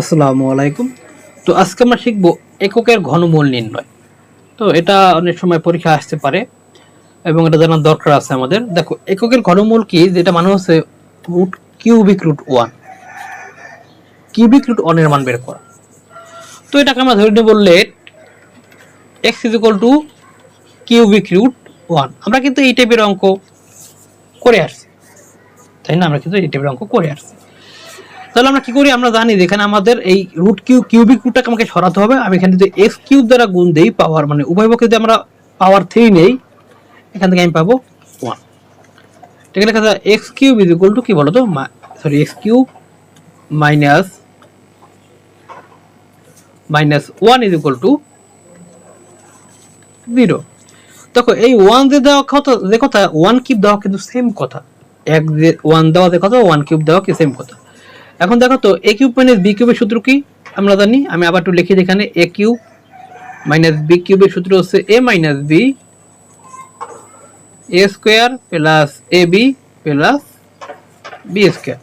আসসালামু আলাইকুম। তো আজকে আমরা শিখব এককের ঘনমূল নির্ণয়। তো এটা অনেক সময় পরীক্ষা আসতে পারে এবং এটা জানার দরকার আছে আমাদের। দেখো, এককের ঘনমূল কি? যেটা মানে হচ্ছে root cubic root one cubic root ওয়ানের মান বের করা। তো এটাকে আমরা ধরে নিয়ে বললে x is equal to cubic root one আমরা কিন্তু এই টাইপের অঙ্ক করে আসছি। তাই না? আমরা কিন্তু এই টাইপের অঙ্ক করে আসছি। তাহলে আমরা কি করি? আমরা জানি যে এখানে আমাদের এই রুট কিউ কিউবিক রুটটাকে আমাকে সরাতে হবে। আমি এখানে যদি এক্স কিউব দ্বারা গুণ দেই পাওয়ার মানে উভয় পক্ষে যদি আমরা পাওয়ার থ্রি নেই, এখান থেকে আমি পাবো ওয়ান ঠিক আছে লেখা যায় x cube is equal to কি বলো তো sorry x cube minus minus one is equal to zero দেখো, এই ওয়ান যে দেওয়া কথা, যে কথা ওয়ান কিউব দেওয়া কিন্তু সেম কথা। এক যে ওয়ান দেওয়া যে কথা ওয়ান কিউব দেওয়া কি সেম কথা। এখন দেখো তো এ কিউব মাইনাস বি কিউবের সূত্র কি? আমরা জানি, আমি আবার একটু লিখি এখানে এ কিউব মাইনাস বি কিউবের সূত্র হচ্ছে a minus b a square plus a b plus b square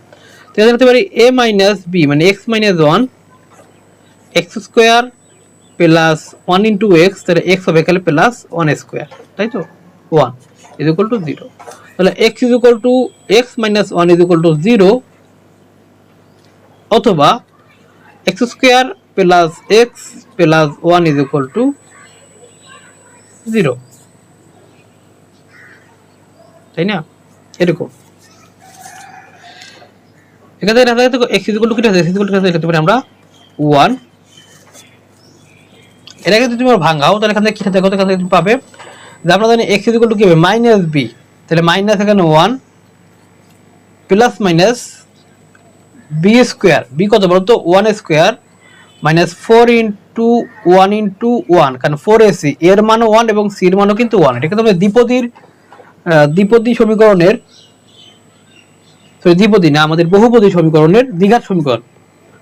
তো এটা লিখতে পারি এ মাইনাস বি মানে x minus one x square plus one into x তাহলে এক্স হবে এখানে প্লাস ওয়ান স্কোয়ার তাই তো? One is equal to zero তাহলে x is equal to x minus one is equal to zero অথবা x square plus x plus one is equal to zero. তাই না? এরকম। এখানে দেখা এক্স ইজ ইকুয়াল টু কি আছে, এক্স ইজ ইকুয়াল টু লিখতে পারি আমরা ওয়ান। এটাকে যদি তুমি ভাঙাও, তাহলে এখান থেকে দেখো এখান তুমি পাবে? যে আমরা জানি এক্স ইজ ইকুয়াল টু কি হবে? Minus b. তাহলে মাইনাস এখানে one, plus minus b square b কত বলতো one square minus four into one into one কারণ ফোর এসি এর মানও ওয়ান এবং সির মানও কিন্তু ওয়ান এটা কিন্তু দ্বিপদীর দ্বিপদী সমীকরণের দ্বিপদী না, আমাদের বহুপদী সমীকরণের দ্বিঘাত সমীকরণ।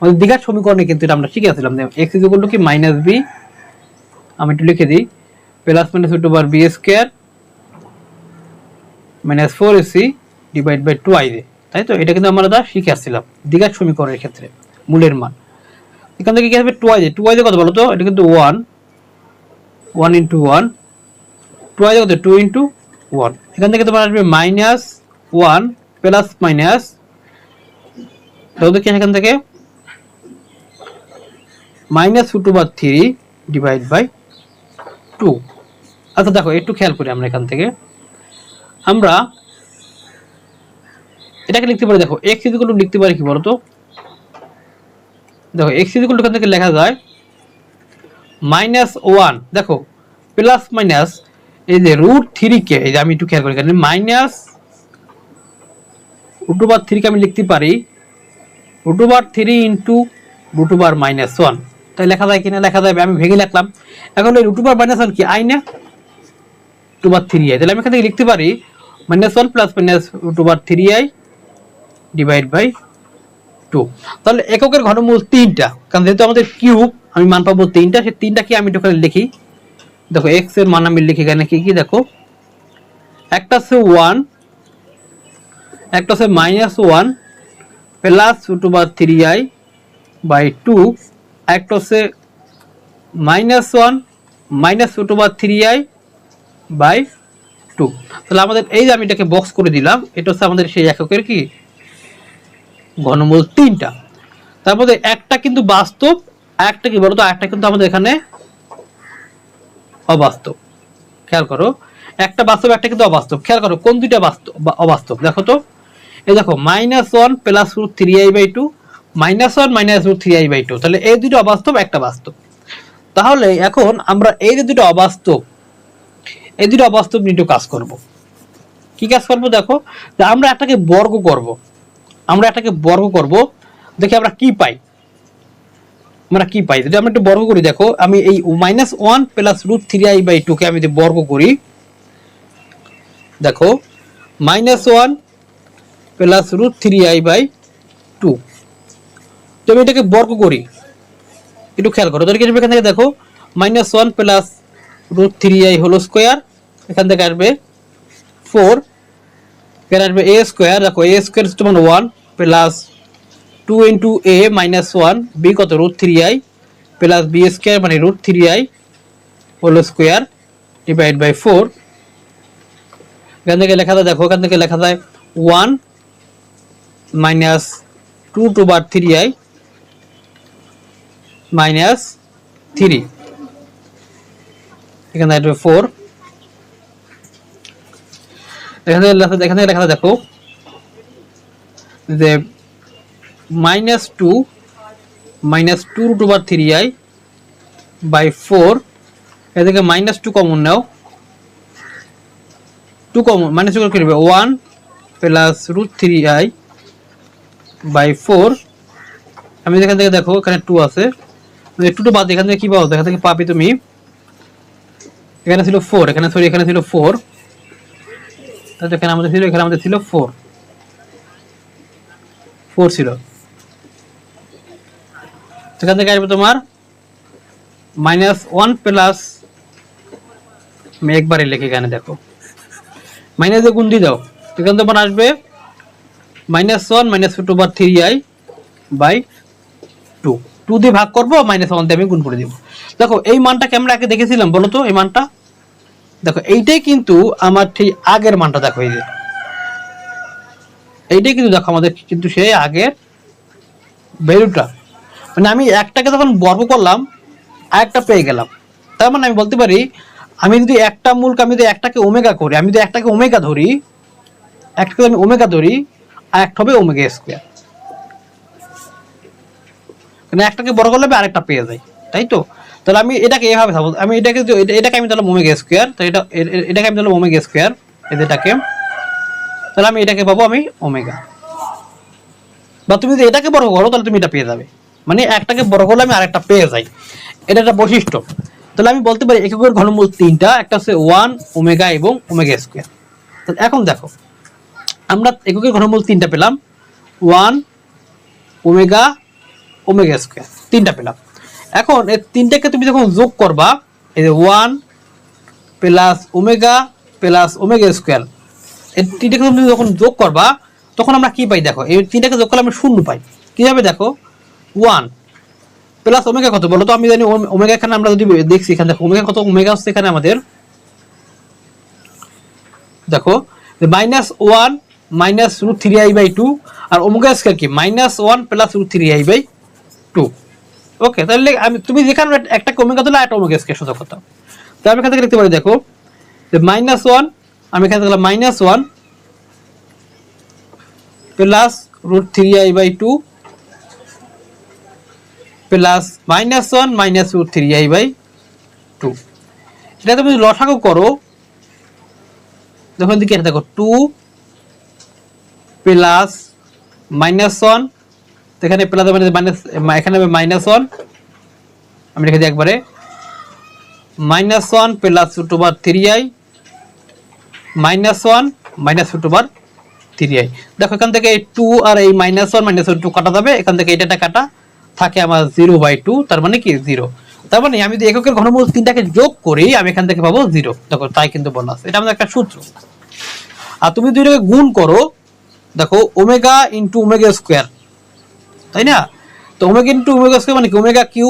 আমাদের দ্বিঘাত সমীকরণে কিন্তু এটা আমরা শিখে আসছিলাম x is equal to? Minus b আমি একটু লিখে দিই plus minus root over b square minus four ac divide by two i তাই তো? এটা কিন্তু আমরা শিখে আসছিলাম দ্বিঘাত সমীকরণের ক্ষেত্রে, মূলের মান। এখান থেকে কি হবে টু আই টু আই কত বলো তো এটা কিন্তু one one into one two i কত? টু ইন্টু ওয়ান এখান থেকে তোমার আসবে মাইনাস ওয়ান প্লাস মাইনাস কি এখান থেকে? মাইনাস টু বা থ্রি ডিভাইড বাই টু আচ্ছা দেখো, একটু খেয়াল করি আমরা এখান থেকে। আমরা এটাকে লিখতে পারি, দেখো এক্স ইকুয়াল টু লিখতে পারি কি বলতো? দেখো এক্স ইকুয়াল টু থেকে লেখা যায় মাইনাস ওয়ান দেখো প্লাস মাইনাস এই যে রুট থ্রিকে এই যে আমি একটু খেয়াল করি, এখানে মাইনাস রুট ওভার থ্রিকে আমি লিখতে পারি root over three into root over minus one তাই লেখা যায় কিনা, লেখা যাবে, আমি ভেঙে লিখলাম। এখন এই রুট ওভার মাইনাস ওয়ান কি আই না? রুট ওভার থ্রি আই তাহলে আমি এখান থেকে লিখতে পারি minus one plus minus root over three i divide by two তাহলে এককের ঘনমূল তিনটা, কারণ যেহেতু আমাদের কিউব, আমি মান পাবো তিনটা, সেই তিনটা কি আমি করে লিখি? দেখো এক্সের মান আমি লিখি এখানে কি কি? দেখো, একটা হচ্ছে ওয়ান একটা হচ্ছে মাইনাস ওয়ান প্লাস রুট বা থ্রি আই বাই টু একটা হচ্ছে minus one minus root over three i by two তাহলে আমাদের এই যে আমি এটাকে বক্স করে দিলাম, এটা হচ্ছে আমাদের সেই এককের কি? ঘনমূল তিনটা। তার মধ্যে একটা কিন্তু বাস্তব একটা কি বলতো? একটা কিন্তু আমাদের এখানে অবাস্তব। খেয়াল করো, একটা বাস্তব, একটা কিন্তু অবাস্তব। খেয়াল করো, কোন দুইটা বাস্তব অবাস্তব? দেখো তো, এই দেখো minus one plus root three i by two minus one minus root three i by two তাহলে এই দুটো অবাস্তব, একটা বাস্তব। তাহলে এখন আমরা এই যে দুটো অবাস্তব, এই দুটো অবাস্তব নিয়ে একটু কাজ করব। কি কাজ করব? দেখো আমরা একটাকে বর্গ করব। আমরা এটাকে বর্গ করব। দেখি আমরা কি পাই। আমরা কি পাই? যদি আমরা একটু বর্গ করি, দেখো, আমি এই minus one plus root three i by টুকে আমি যদি বর্গ করি, দেখো minus one plus root three i by two তো আমি এটাকে বর্গ করি। একটু খেয়াল করো আসবে এখান থেকে, দেখো minus one plus root three i হলো স্কোয়ার এখান থেকে আসবে ফোর এখানে আসবে এ স্কোয়ার দেখো এ স্কোয়ার তোমার one plus two into a minus one b কত? Root three i plus b square মানে root three i whole square divide by four এখান থেকে লেখা যায়, দেখো এখান থেকে লেখা যায় ওয়ান মাইনাস টু টু বার থ্রি আই মাইনাস থ্রি এখানে আসবে ফোর এখানে এখানে লেখা দেখো। যে minus two minus two root over three i by four এদিকে মাইনাস টু কমন নাও। টু কমন মাইনাস টু করে দেবে one plus root three i by four আমি এখান থেকে দেখো, এখানে টু আছে। টু টু বাদ এখান থেকে কি পাবো এখান থেকে পাবি তুমি। এখানে ছিল ফোর এখানে সরি এখানে ছিল ফোর এখানে আমাদের ছিল, এখানে আমাদের ছিল ফোর ফোর ছিল। সেখান থেকে আসবে তোমার মাইনাস ওয়ান প্লাস আমি একবারই লিখে এখানে দেখো। মাইনাসে গুণ দিয়ে দাও। সেখানে তোমার আসবে minus one minus two bar three i by two two দিয়ে ভাগ করব মাইনাস ওয়ান দিয়ে আমি গুণ করে দিব। দেখো, এই মানটাকে আমরা আগে দেখেছিলাম, বলো তো, এই মানটা? দেখো, এইটাই কিন্তু আমার ঠিক আগের মানটা, দেখো, এই যে। এইটাই কিন্তু দেখো আমাদের কিন্তু সেই আগের ভ্যালুটা মানে আমি একটাকে যখন বর্গ করলাম আর একটা পেয়ে গেলাম। তার মানে আমি বলতে পারি, আমি যদি একটা মূলকে, আমি যদি একটাকে ওমেগা করি, আমি যদি একটাকে ওমেগা ধরি, একটাকে আমি ওমেগা ধরি, আর একটা হবে ওমেগা স্কোয়ার মানে একটাকে বড় করলে আরেকটা পেয়ে যাই, তাই তো? তাহলে আমি এটাকে এভাবে ভাবো আমি এটাকে এটাকে আমি তাহলে ওমেগা স্কোয়ার তো এটা এটাকে আমি তাহলে ওমেগা স্কোয়ার এটাকে। তাহলে আমি এটাকে পাবো আমি ওমেগা বা তুমি যদি এটাকে বড় করো, তাহলে তুমি এটা পেয়ে যাবে। মানে একটাকে বড় করলে আমি আরেকটা পেয়ে যাই। এটা একটা বৈশিষ্ট্য। তাহলে আমি বলতে পারি এককের ঘনমূল তিনটা, একটা হচ্ছে ওয়ান ওমেগা এবং ওমেগা স্কোয়ার তাহলে এখন দেখো, আমরা এককের ঘনমূল তিনটা পেলাম। ওয়ান ওমেগা ওমেগা স্কোয়ার তিনটা পেলাম। এখন এই তিনটাকে তুমি যখন যোগ করবা, এই যে one plus omega plus omega square এই তিনটাকে তুমি যখন যোগ করবা, তখন আমরা কি পাই দেখো, এই তিনটাকে যোগ করলে আমরা শূন্য পাই। কীভাবে দেখো? ওয়ান প্লাস ওমেগা কত? বলো তো, আমি জানি ওম- ওমেগা এখানে আমরা যদি দেখছি, এখানে দেখো ওমেগা কত? ওমেগা হচ্ছে এখানে আমাদের, দেখো minus one minus root three i by two R omega square কি? Minus one plus root three i by two okay তাহলে আমি, তুমি যেখানে একটা ওমেগা দিলে একটা ওমেগা স্কোয়ার সোজা করতাম। তো আমি এখান থেকে লিখতে পারি, দেখো, যে মাইনাস ওয়ান আমি এখানে দিলাম minus one plus root three i by two plus minus one minus root three i by two এটা তুমি লসাগু করো যখন দিকে এটা দেখো টু প্লাস মাইনাস ওয়ান এখানে প্লাস মাইনাস এখানে হবে মাইনাস ওয়ান আমি রেখে দিই একবারে। Minus one plus root over three i minus one minus root over three i দেখো, এখান থেকে এই টু আর এই মাইনাস ওয়ান মাইনাস টু কাটা যাবে। এখান থেকে এটা কাটা থাকে আমার জিরো বাই টু তার মানে কি জিরো তার মানে আমি যদি এককের ঘনমূল তিনটাকে যোগ করি, আমি এখান থেকে পাবো জিরো দেখো, তাই কিন্তু বলা আছে এটা আমাদের একটা সূত্র। আর তুমি দুইটাকে গুণ করো, দেখো ওমেগা ইন্টু ওমেগা স্কোয়ার তাই না? তো ওমেগা ইন্টু ওমেগা স্কোয়ার মানে কি? ওমেগা কিউ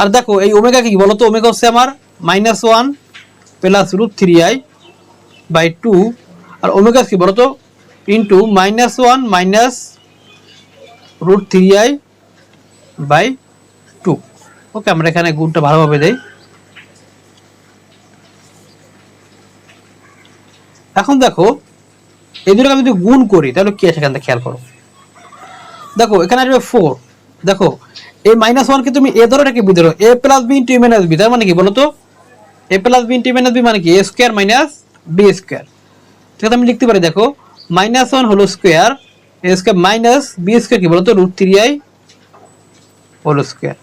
আর দেখো, এই ওমেগা কি বলো তো ওমেগা হচ্ছে আমার minus one plus root three i by two R omega কি বলো তো? Into minus one minus root three i by two okay আমরা এখানে গুণটা ভালোভাবে দেই। এখন দেখো, এই দুটোকে আমি যদি গুণ করি, তাহলে কি আছে থেকে? খেয়াল করো। দেখো, এখানে আসবে ফোর দেখো এই মাইনাস ওয়ানকে তুমি এ ধরো এটাকে বি ধরো? A plus b into minus b তার মানে কি বলো তো? A plus b into minus b মানে কি? A square minus b square আছে, আমি লিখতে পারি, দেখো মাইনাস ওয়ান হলো square a square minus b square কি বলো তো? Root three i whole square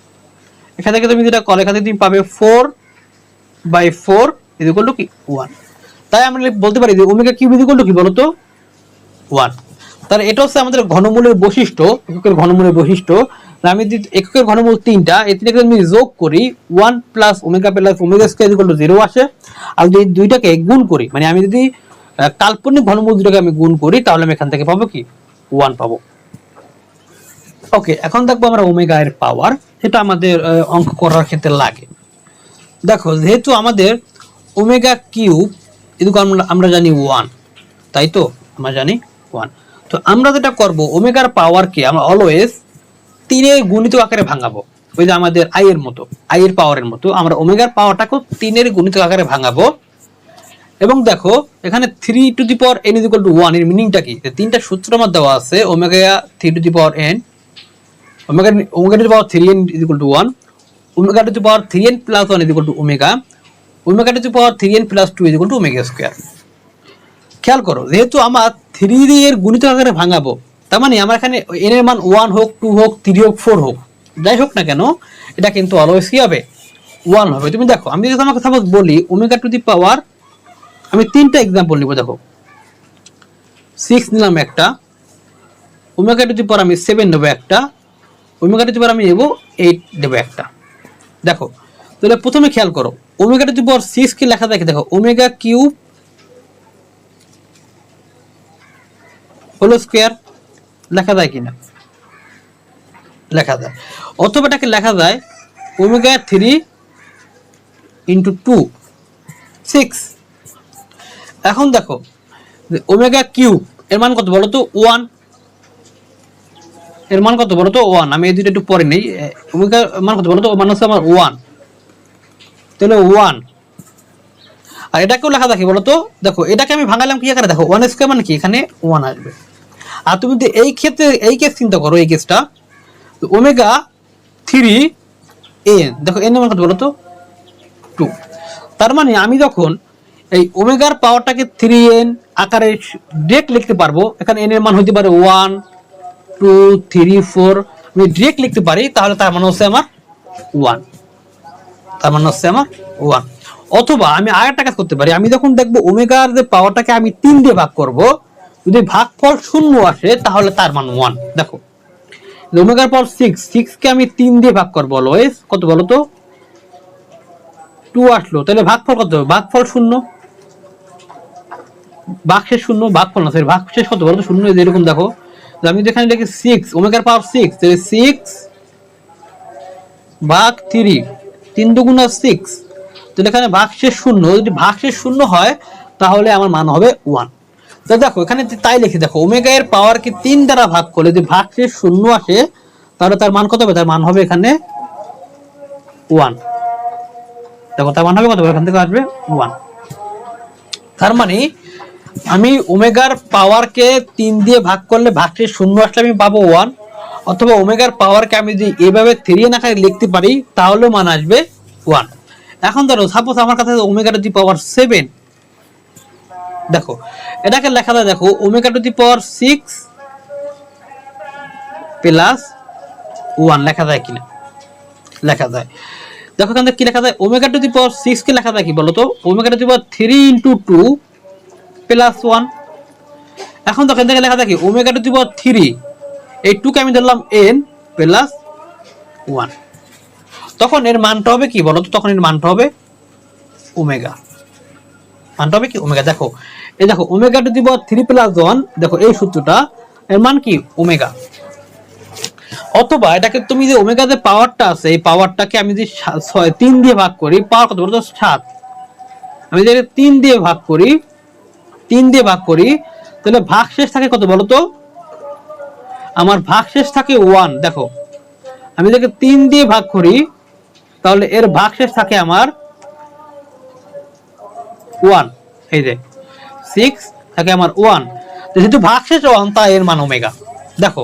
এখান থেকে তুমি যেটা কল এখান থেকে তুমি পাবে four by four is equal to কি? ওয়ান তাই আমরা বলতে পারি যে omega cube is equal to কি বলো তো? ওয়ান তাহলে এটা হচ্ছে আমাদের ঘনমূলের বৈশিষ্ট্য, এককের ঘনমূলের বৈশিষ্ট্য। আমি যদি এককের ঘনমূল তিনটা, এই তিনটাকে আমি যোগ করি one plus omega plus omega square equal to zero আসে। আর যদি দুইটাকে গুণ করি মানে আমি যদি কাল্পনিক ঘনমূল দুটাকে আমি গুণ করি, তাহলে আমি এখান থেকে পাবো কি? ওয়ান পাবো। ওকে, এখন দেখব আমরা ওমেগা এর পাওয়ার এটা আমাদের অঙ্ক করার ক্ষেত্রে লাগে। দেখো, যেহেতু আমাদের ওমেগা কিউব এদিকে আমরা আমরা জানি ওয়ান তাই তো? আমরা জানি ওয়ান তো আমরা যেটা করব, ওমেগার পাওয়ারকে আমরা অলওয়েজ তিনের গুণিত আকারে ভাঙাবো। ওই যে আমাদের আই এর মতো আই এর পাওয়ারের মতো, আমরা ওমেগার পাওয়ারটাকেও তিনের গুণিত আকারে ভাঙাবো। এবং দেখো, এখানে three to the power n is equal to ওয়ানের মিনিংটা কি? তিনটা সূত্র আমার দেওয়া আছে omega three to the power n omega omega to the power three n is equal to one omega to the power three n plus one is equal to omega omega to the power three n plus two is equal to omega square খেয়াল করো, যেহেতু আমার three D এর গুণিত আকারে ভাঙাবো, তার মানে আমার এখানে এন এর মান ওয়ান হোক টু হোক থ্রি হোক ফোর হোক, যাই হোক না কেন, এটা কিন্তু অলওয়েজ কি হবে? ওয়ান হবে। তুমি দেখো, আমি যদি তোমাকে সাপোজ বলি ওমেগা টু দি পাওয়ার আমি তিনটা এক্সাম্পল নিব, দেখো। সিক্স নিলাম একটা ওমেগা টু দি পাওয়ার আমি সেভেন নেব একটা ওমেগা টু দি পাওয়ার আমি নেব এইট দেবো একটা। দেখো, তাহলে প্রথমে খেয়াল করো omega to the power six কি লেখা থাকে? দেখো ওমেগা কিউব হোল স্কোয়ার লেখা যায় কিনা? লেখা যায়। অথবা এটাকে লেখা যায় omega three into two six এখন দেখো ওমেগা কিউব এর মান কত বলো তো ওয়ানের মান কত বলো তো ওয়ান আমি এই দুটো একটু পরে নেই। ওমেগা মান কত বলো তো মান হচ্ছে আমার ওয়ান তাহলে ওয়ান আর এটাকেও লেখা দেখি বলো তো দেখো, এটাকে আমি ভাঙালাম কি আকারে দেখো ওয়ান স্কোয়ার মানে কি? এখানে ওয়ান আসবে। আর তুমি যদি এই ক্ষেত্রে, এই কেস চিন্তা করো, এই কেসটা ওমেগা থ্রি এন দেখো এন মান কত বলো তো টু তার মানে আমি যখন এই ওমেগার পাওয়ারটাকে থ্রি এন আকারে ডিরেক্ট লিখতে পারব, এখানে এন এর মান হতে পারে ওয়ান টু থ্রি ফোর আমি ডিরেক্ট লিখতে পারি, তাহলে তার মানে হচ্ছে আমার ওয়ান তার মানে হচ্ছে আমার ওয়ান অথবা আমি আর একটা কাজ করতে পারি, আমি যখন দেখব ওমেগার যে পাওয়ারটাকে আমি তিন দিয়ে ভাগ করব যদি ভাগফল শূন্য আসে, তাহলে তার মান ওয়ান দেখো ওমেগার পাওয়ার সিক্স সিক্স কে আমি তিন দিয়ে ভাগ করব অলওয়েজ কত বলো তো? টু আসলো। তাহলে ভাগফল কত? ভাগফল শূন্য। ভাগশেষ শূন্য, ভাগফল না। সরি ভাগশেষ কত? বলো তো, শূন্য এরকম দেখো। আমি যেখানে লিখি সিক্স ওমেগার পাওয়ার সিক্স তাহলে সিক্স ভাগ থ্রি তিন দুগুণা সিক্স তাহলে এখানে ভাগশেষ শূন্য। যদি ভাগশেষ শূন্য হয়, তাহলে আমার মান হবে ওয়ান তো দেখো, এখানে তাই লিখে দেখো, ওমেগা এর পাওয়ারকে তিন দ্বারা ভাগ করলে যদি ভাগশেষ শূন্য আসে, তাহলে তার মান কত হবে? তার মান হবে এখানে ওয়ান দেখো, তার মান হবে কত? এখান থেকে আসবে ওয়ান তার মানে আমি ওমেগার পাওয়ারকে তিন দিয়ে ভাগ করলে ভাগশেষ শূন্য আসলে আমি পাবো ওয়ান অথবা ওমেগার পাওয়ারকে আমি যদি এভাবে থ্রি এন আকারে লিখতে পারি, তাহলেও মান আসবে ওয়ান এখন ধরো সাপোজ আমার কাছে omega to the power seven দেখো, এটাকে লেখা যায়, দেখো omega to the power six plus one লেখা যায় কিনা? লেখা যায়। দেখো এখান থেকে কি লেখা যায়? Omega to the power six কে লেখা যায় কি বলতো omega to the power three into two plus one এখন এখান থেকে লেখা যায় কি? Omega to the power three এই টুকে আমি ধরলাম এন প্লাস ওয়ান তখন এর মানটা হবে কি বলতো তখন এর মানটা হবে ওমেগা মানটা হবে কি ওমেগা দেখো, এই দেখো omega to the power three plus one দেখো এই সূত্রটা, এর মান কি? ওমেগা অথবা এটাকে তুমি যে ওমেগা যে পাওয়ারটা আছে, এই পাওয়ারটাকে আমি যদি ছয়, তিন দিয়ে ভাগ করি পাওয়ার কত? বলতো সাত। আমি যদি তিন দিয়ে ভাগ করি, তিন দিয়ে ভাগ করি, তাহলে ভাগ থাকে কত বলতো? আমার ভাগ থাকে ওয়ান দেখো। আমি এটাকে তিন দিয়ে ভাগ করি, তাহলে এর ভাগ শেষ থাকে আমার ওয়ান এই যে সিক্স থাকে আমার ওয়ান যেহেতু ভাগশেষ ওয়ান তাই এর মান ওমেগা দেখো,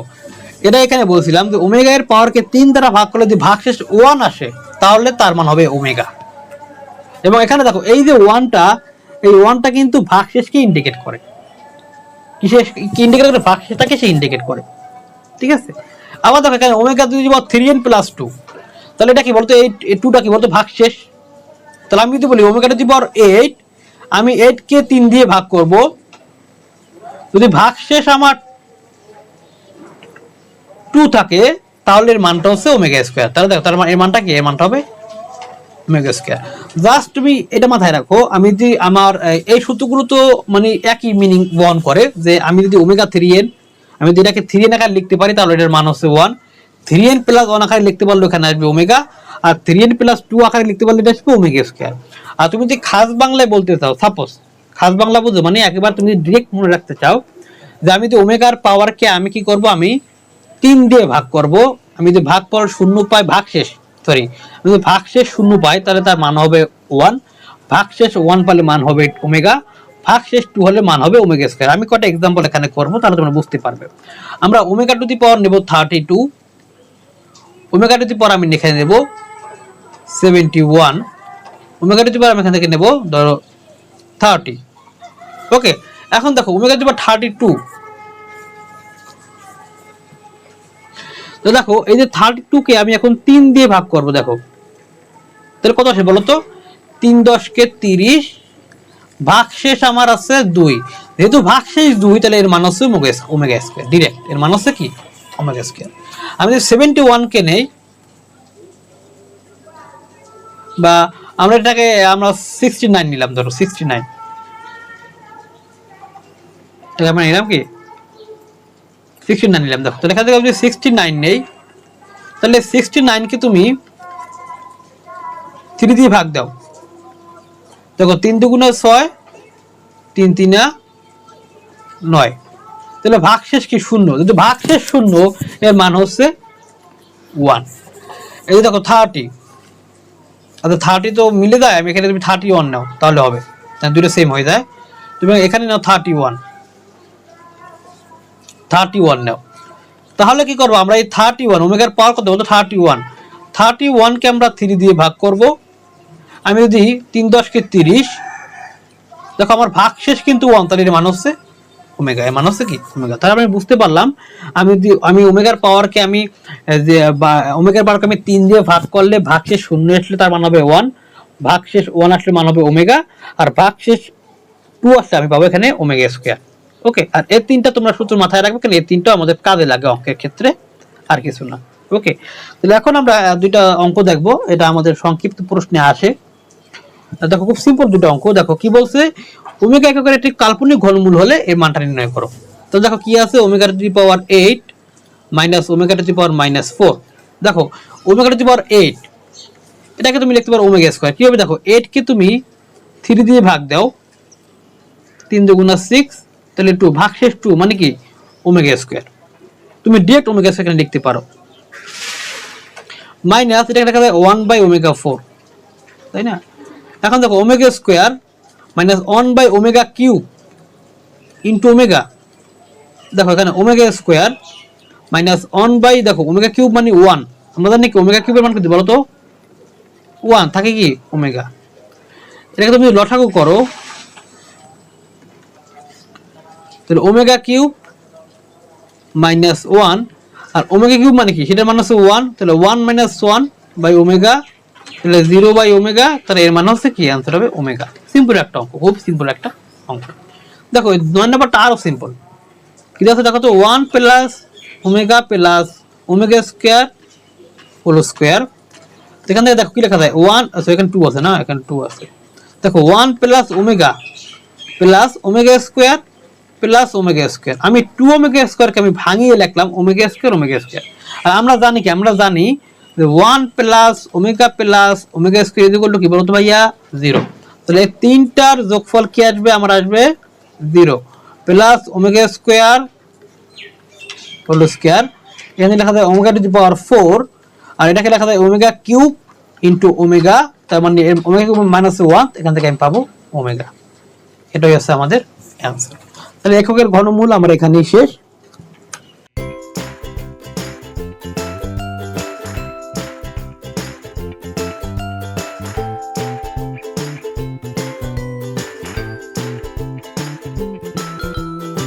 এটা এখানে বলছিলাম যে ওমেগা এর পাওয়ারকে তিন দ্বারা ভাগ করলে যদি ভাগশেষ ওয়ান আসে, তাহলে তার মান হবে ওমেগা এবং এখানে দেখো, এই যে ওয়ানটা এই ওয়ানটা কিন্তু ভাগশেষকে ইন্ডিকেট করে। কিসে ইন্ডিকেট করে? ভাগশেষটাকে সে ইন্ডিকেট করে। ঠিক আছে? আবার দেখো, এখানে ওমেগা যদি বল থ্রি এন প্লাস টু তাহলে এটা কি বলতো? এই টুটা কি বলতো? ভাগশেষ। তাহলে আমি যদি বলি ওমেগা যদি পাওয়ার এইট আমি এইট কে তিন দিয়ে ভাগ করব। যদি ভাগ শেষ আমার টু থাকে, তাহলে এর মানটা হচ্ছে ওমেগা স্কোয়ার তাহলে দেখো তার মানে মানটা কি? এর মানটা হবে ওমেগা স্কোয়ার জাস্ট তুমি এটা মাথায় রাখো, আমি যদি আমার এই সূত্রগুলো তো মানে একই মিনিং বহন করে, যে আমি যদি ওমেগা থ্রি এন আমি যদি এটাকে থ্রি এন আকার লিখতে পারি, তাহলে এটার মান হচ্ছে one three n plus one আকারে লিখতে পারলে এখানে আসবে ওমেগা আর থ্রি এন প্লাস টু আকারে লিখতে পারলে এটা আসবে ওমেগা স্কোয়ার আর তুমি যদি খাস বাংলায় বলতে চাও সাপোজ খাস বাংলা বুঝো মানে একেবারে তুমি ডিরেক্ট মনে রাখতে চাও যে আমি যদি ওমেগার পাওয়ারকে আমি কি করব? আমি তিন দিয়ে ভাগ করব। আমি যদি ভাগ পর শূন্য পাই, ভাগ শেষ সরি আমি যদি ভাগ শেষ শূন্য পাই, তাহলে তার মান হবে ওয়ান ভাগ শেষ ওয়ান পালে মান হবে ওমেগা ভাগ শেষ টু হলে মান হবে ওমেগা স্কোয়ার আমি কটা এক্সাম্পল এখানে করব, তাহলে তোমরা বুঝতে পারবে। আমরা ওমেগা টু দি পাওয়ার নেব thirty two omega to the power আমি লিখে নেব seventy one omega to the আমি এখান থেকে নেব ধরো থার্টি ওকে এখন দেখো omega to the power thirty two তো দেখো, এই যে থার্টি টু কে আমি এখন তিন দিয়ে ভাগ করব, দেখো। তাহলে কত আসে বলো তো তিন দশকে তিরিশ ভাগ শেষ আমার আছে দুই। যেহেতু ভাগ শেষ দুই, তাহলে এর মান হচ্ছে ওমেগা স্কোয়ার ডিরেক্ট এর মান হচ্ছে কি? ওমেগা স্কোয়ার আমি যদি সেভেন্টি ওয়ানকে নেই, বা আমরা এটাকে, আমরা সিক্সটি নাইন নিলাম, ধরো সিক্সটি নাইন তাহলে আমরা নিলাম কি? সিক্সটি নাইন নিলাম, দেখো। তাহলে এখান থেকে যদি সিক্সটি নাইন নেই, তাহলে সিক্সটি নাইনকে তুমি থ্রি দিয়ে ভাগ দাও। দেখো, তিন দুগুণে ছয়, তিন তিনা নয়। তাহলে ভাগশেষ কি শূন্য? যদি ভাগশেষ শূন্য, এর মান হচ্ছে ওয়ান এই যে দেখো থার্টি আচ্ছা থার্টি তো মিলে যায়, আমি এখানে তুমি থার্টি ওয়ান নাও, তাহলে হবে। তাহলে দুটো সেম হয়ে যায়। তুমি এখানে নাও থার্টি ওয়ান থার্টি ওয়ান নাও। তাহলে কি করব আমরা এই থার্টি ওয়ান ওমেগার পাওয়ার কত? বলতো থার্টি ওয়ান থার্টি ওয়ানকে আমরা থ্রি দিয়ে ভাগ করব। আমি যদি তিন দশকে তিরিশ, দেখো আমার ভাগ শেষ কিন্তু ওয়ান তাহলে মান হচ্ছে ওমেগা, এর মান হচ্ছে কি? ওমেগা। তাহলে আমি বুঝতে পারলাম, আমি যদি, আমি ওমেগার পাওয়ারকে আমি যে ওমেগার পাওয়ারকে আমি তিন দিয়ে ভাগ করলে ভাগ শেষ শূন্য আসলে তার মান হবে ওয়ান ভাগ শেষ ওয়ান আসলে মান হবে ওমেগা, আর ভাগ শেষ টু আসলে আমি পাবো এখানে ওমেগা স্কোয়ার ওকে আর এই তিনটা তোমরা সূত্র মাথায় রাখবে, কেন এই তিনটা আমাদের কাজে লাগে অঙ্কের ক্ষেত্রে, আর কিছু না। ওকে তাহলে এখন আমরা দুইটা অঙ্ক দেখব, এটা আমাদের সংক্ষিপ্ত প্রশ্নে আসে। দেখো, খুব সিম্পল দুটো অঙ্ক। দেখো, কি বলছে? ওমেগা এককের একটি কাল্পনিক ঘনমূল হলে এর মানটা নির্ণয় করো। তো দেখো কি আছে? Omega to the power eight minus omega to the power minus four দেখো omega to the power eight এটাকে তুমি লিখতে পারো ওমেগা স্কোয়ার কি হবে দেখো? এইট কে তুমি থ্রি দিয়ে ভাগ দাও, তিন দুগুণা সিক্স তাহলে টু ভাগ শেষ টু মানে কি? ওমেগা স্কোয়ার তুমি ডিরেক্ট ওমেগা স্কোয়ার লিখতে পারো। মাইনাস এটা লেখা যায় ওয়ান বাই ওমেগা ফোর তাই না? এখন দেখো omega square minus one by omega cube into omega দেখো, এখানে omega square minus one by দেখো ওমেগা কিউব মানে ওয়ান আমরা জানি কি ওমেগা কিউবের মান কিন্তু বলো তো ওয়ান থাকে কি? ওমেগা এটাকে তুমি লসাগু করো, তাহলে ওমেগা কিউব মাইনাস ওয়ান আর ওমেগা কিউব মানে কি? সেটার মান হচ্ছে ওয়ান তাহলে one minus one by omega তাহলে জিরো বাই ওমেগা তাহলে এর মানে হচ্ছে কি? অ্যান্সার হবে ওমেগা সিম্পল একটা অঙ্ক, খুব সিম্পল একটা অঙ্ক। দেখো নয় নাম্বারটা আরও সিম্পল কি আছে দেখো তো one plus omega plus omega square whole square এখান থেকে দেখো কি লেখা যায়? ওয়ান আচ্ছা এখানে টু আছে না? এখানে টু আছে। দেখো one plus omega plus omega square plus omega square আমি টু ওমেগা স্কোয়ারকে আমি ভাঙিয়ে লিখলাম ওমেগা স্কোয়ার ওমেগা স্কোয়ার আর আমরা জানি কি? আমরা জানি one plus omega plus omega square equal to কি বলতো ভাইয়া? জিরো তাহলে তিনটার যোগফল কি আসবে? আমার আসবে zero plus omega square whole square এখানে লেখা যায় omega to the power four আর এটাকে লেখা যায় ওমেগা কিউব ইন্টু ওমেগা তার মানে ওমেগা কিউব মাইনাস ওয়ান এখান থেকে আমি পাবো ওমেগা এটাই হচ্ছে আমাদের অ্যান্সার তাহলে এককের ঘনমূল আমরা এখানেই শেষ।